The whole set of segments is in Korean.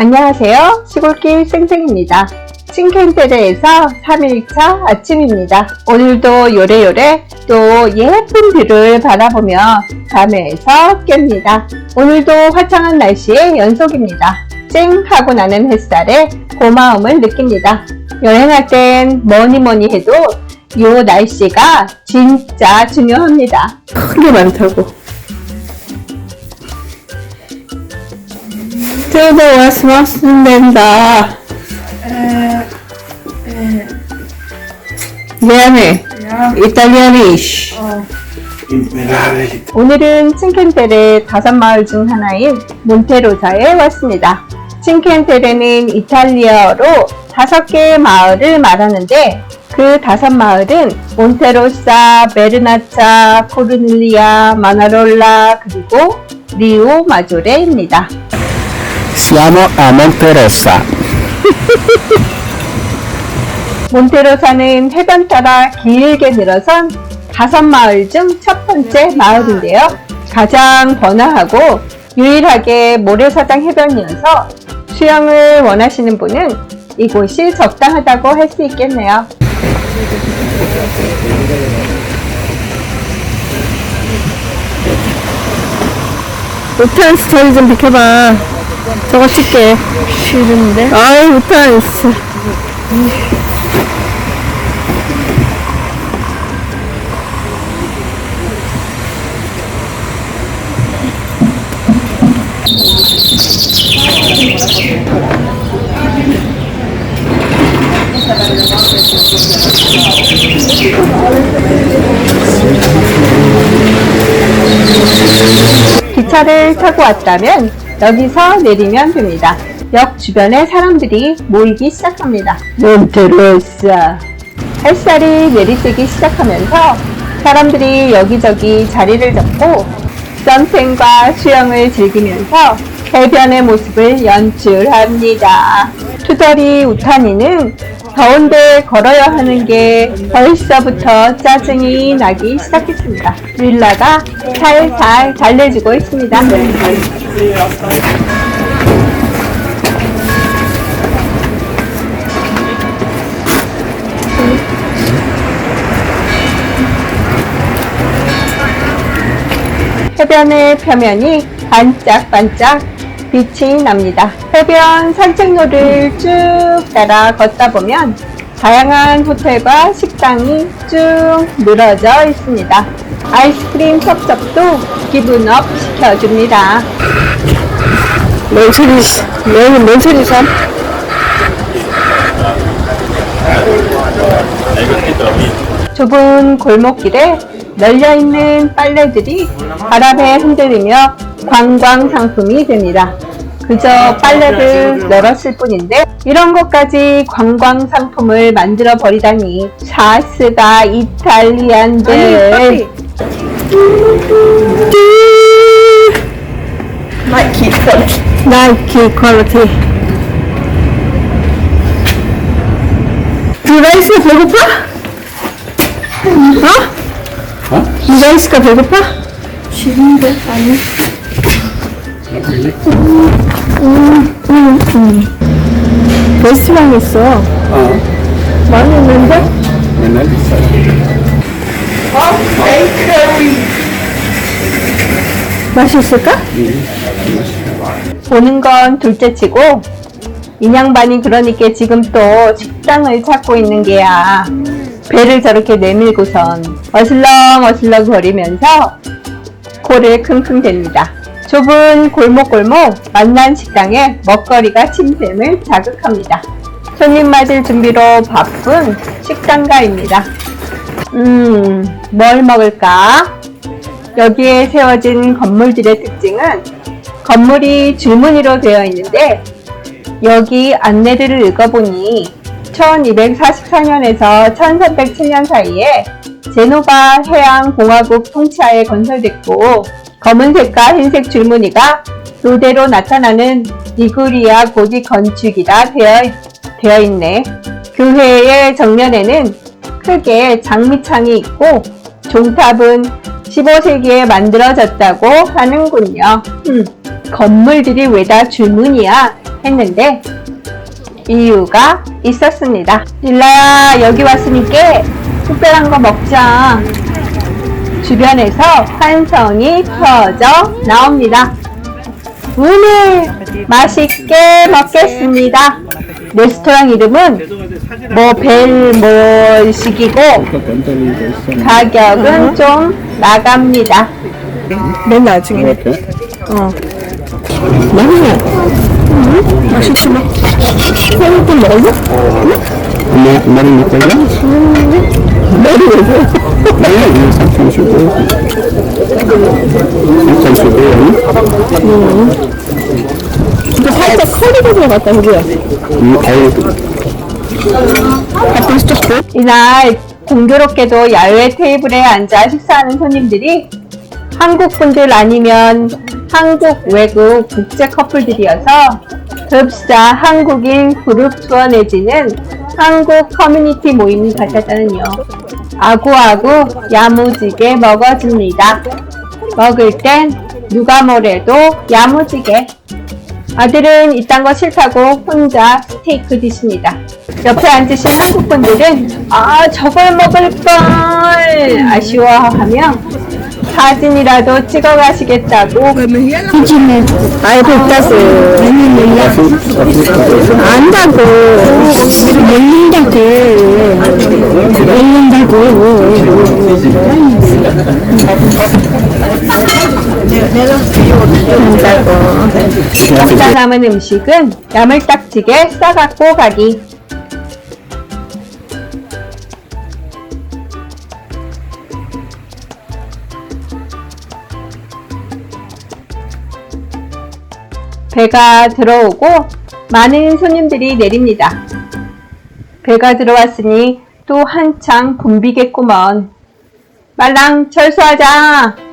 안녕하세요. 시골길 쌩쌩입니다. 칭캔테레에서 3일차 아침입니다. 오늘도 요래요래 또 예쁜 뷰를 바라보며 잠에서 깹니다. 오늘도 화창한 날씨의 연속입니다. 쨍 하고 나는 햇살에 고마움을 느낍니다. 여행할 땐 뭐니 뭐니 해도 요 날씨가 진짜 중요합니다. 크게 많다고. 뜯어 왔으면 된다. 미안해. 이탈리아니쉬. Imperare 오늘은 칭켄테레 다섯 마을 중 하나인 몬테로사에 왔습니다. 칭켄테레는 이탈리아어로 다섯 개의 마을을 말하는데 그 다섯 마을은 몬테로사, 베르나차, 코르닐리아, 마나롤라 그리고 리오 마조레입니다. Siamo a Monterossa. 몬테로사는 해변 따라 길게 늘어선 다섯 마을 중 첫 번째 마을인데요. 가장 번화하고 유일하게 모래사장 해변이어서 수영을 원하시는 분은 이곳이 적당하다고 할 수 있겠네요. 우탄스 저리 좀 비켜봐. 저거 찍게. 싫은데? 아이, 우탄스. 기차를 타고 왔다면 여기서 내리면 됩니다. 역 주변에 사람들이 모이기 시작합니다. 몬테로사 햇살이 내리쬐기 시작하면서 사람들이 여기저기 자리를 잡고 선생과 수영을 즐기면서 해변의 모습을 연출합니다. 투덜이 우탄이는 더운데 걸어야 하는 게 벌써부터 짜증이 나기 시작했습니다. 릴라가 살살 달래주고 있습니다. 해변의 표면이 반짝반짝 빛이 납니다. 해변 산책로를 쭉 따라 걷다 보면 다양한 호텔과 식당이 쭉 늘어져 있습니다. 아이스크림 첩첩도 기분 업 시켜줍니다. 몬테리, 여기 몬테리산. 좁은 골목길에 널려있는 빨래들이 바람에 흔들리며 관광 상품이 됩니다. 그저 빨래를 널었을 뿐인데 이런 것까지 관광 상품을 만들어 버리다니 사스가 이탈리안들 나이키 퀄리티. 나이키 퀄리티. 유라이스가 배고파? 어? 어? 유라이스가 배고파? 싫은데? 아니. 베스트랑 있어. Oh, 많이 있는데? non è di 맛있을까? 보는 건 둘째치고 인양반이 그러니까 지금 또 식당을 찾고 있는 게야. 배를 저렇게 내밀고선 어슬렁 어슬렁 거리면서 코를 킁킁 댑니다. 좁은 골목골목 만난 식당에 먹거리가 침샘을 자극합니다. 손님 맞을 준비로 바쁜 식당가입니다. 음, 뭘 먹을까? 여기에 세워진 건물들의 특징은 건물이 줄무늬로 되어 있는데 여기 안내를 읽어보니 1244년에서 1307년 사이에 제노바 해양공화국 통치하에 건설됐고 검은색과 흰색 줄무늬가 노대로 나타나는 리구리아 고지 건축이라 되어, 되어 있네. 교회의 정면에는 크게 장미창이 있고 종탑은 15세기에 만들어졌다고 하는군요. 음, 건물들이 왜 다 줄무늬야? 했는데 이유가 있었습니다. 릴라야 여기 왔으니까 특별한 거 먹자. 주변에서 환성이 터져 나옵니다. 오늘 맛있게 먹겠습니다. 레스토랑 이름은 뭐벨 뭐식이고 가격은 좀 나갑니다. 맨 나중에. 어. 맛있네. 음, 맛있지 뭐. 새우도 먹어? 뭐, 머리 밑에가? 머리 왜 그래? 네, 이거 3,015. 3,015원. 이거 살짝 커리가 들어갔다, 그거야. 이 과일, 가끔 스토프. 이날 공교롭게도 야외 테이블에 앉아 식사하는 손님들이 한국 분들 아니면 한국 외국 국제 커플들이어서 흡사 한국인 그룹 투어 내지는 한국 커뮤니티 모임 같았다는요. 아구아구 야무지게 먹어줍니다. 먹을 땐 누가 뭐래도 야무지게. 아들은 이딴 거 싫다고 혼자 스테이크 드십니다. 옆에 앉으신 한국 분들은 아 저걸 먹을 걸 아쉬워하며 사진이라도 찍어 가시겠다고 그치네. 아이, 백다스. 안다고. 먹는다고. 안다고. 먹다 남은 음식은 야물딱지게 싸갖고 가기. 배가 들어오고 많은 손님들이 내립니다. 배가 들어왔으니 또 한창 붐비겠구먼. 말랑 철수하자.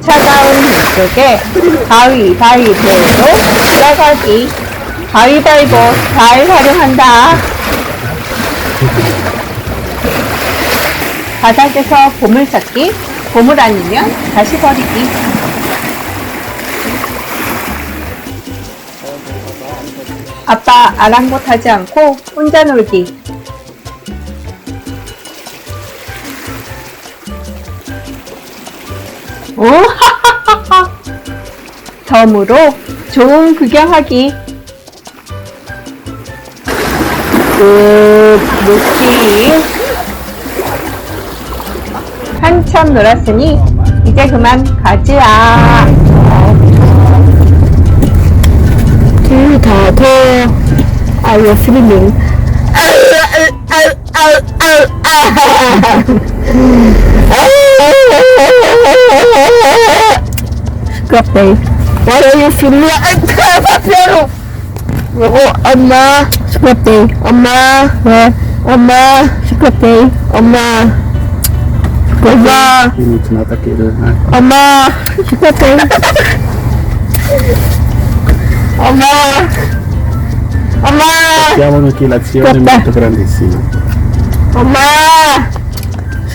차가운 빗속에 가위 바위보로 싸가기 가위바위보 잘 활용한다 바닥에서 보물 찾기 보물 아니면 다시 버리기 아빠 아랑곳하지 않고 혼자 놀기 오, 덤으로 좋은 구경하기. 끝, 놓기. 한참 놀았으니 이제 그만 가지야. 둘다 더. 아유, 스리밍. Scorpio. What are you feeling? Oo, 엄마. Scorpio. 엄마. 왜? 엄마. 아, grandissima. 엄마.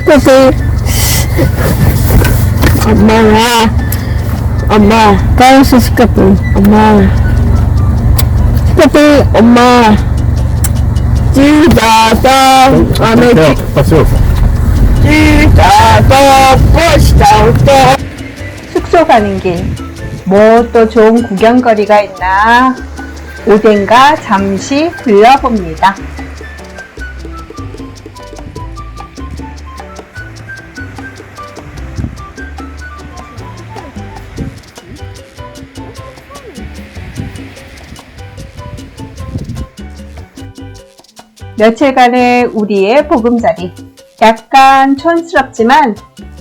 Scorpio. 엄마야. 엄마. 가서 스카프. 엄마. 스카프. 엄마. 찌다다. 안에 Matteo, passo. 찌다다. 버스타우터. 숙소 가는 길. 뭐 또 좋은 구경거리가 있나? 오뎅가 잠시 들려봅니다. 며칠간의 우리의 보금자리. 약간 촌스럽지만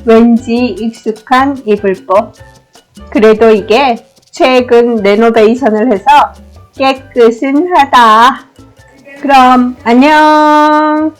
왠지 익숙한 이불법. 그래도 이게 최근 레노베이션을 해서 깨끗은 하다. 그럼 안녕.